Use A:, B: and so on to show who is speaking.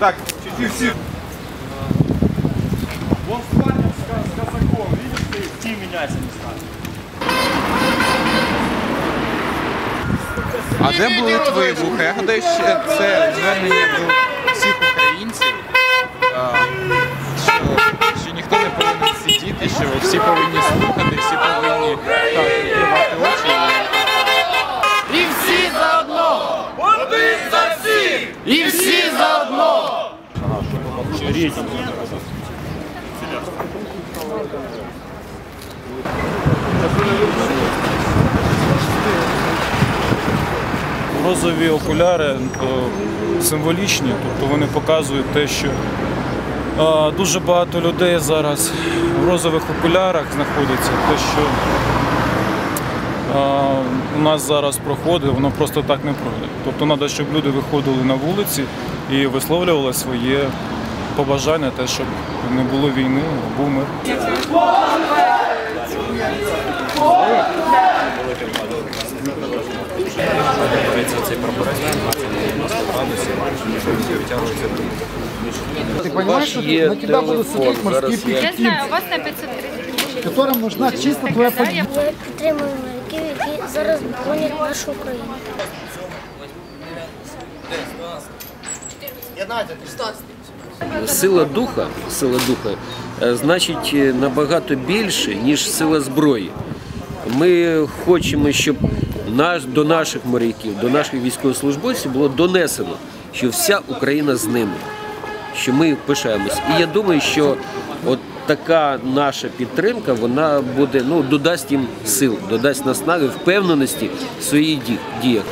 A: ты все. Вон свадьба с, ка- с казаком, видишь ты? Тим меняйся местами.
B: А де були твої вухи? Я гадаю, що це звернення до всіх українців,
C: Розові окуляри символічні, тобто вони показують те, що дуже багато людей зараз в розових окулярах знаходиться. Те, що у нас зараз проходить, воно просто так не пройде. Тобто треба, щоб люди виходили на вулиці і висловлювали своє побажання, те, щоб не було війни, а був мир.
D: Ты понимаешь, что ты- на тебя будут смотреть морские
E: Я
D: пехотинцы,
E: знаю, у вас на 530
D: которым нужна чисто твоя поддержка.
E: Я
F: Ми підтримуємо моряків, які зараз боронять нашу Україну.
G: Сила духа, сила духа е, значить е, набагато більше, ніж сила зброї. Ми хочемо, щоб наш, до наших моряків, до наших військовослужбовців було донесено, що вся Україна з ними, що ми пишаємось. І я думаю, що от така наша підтримка, вона буде, ну, додасть їм сил, додасть наснаги, впевненості в своїх ді- діях.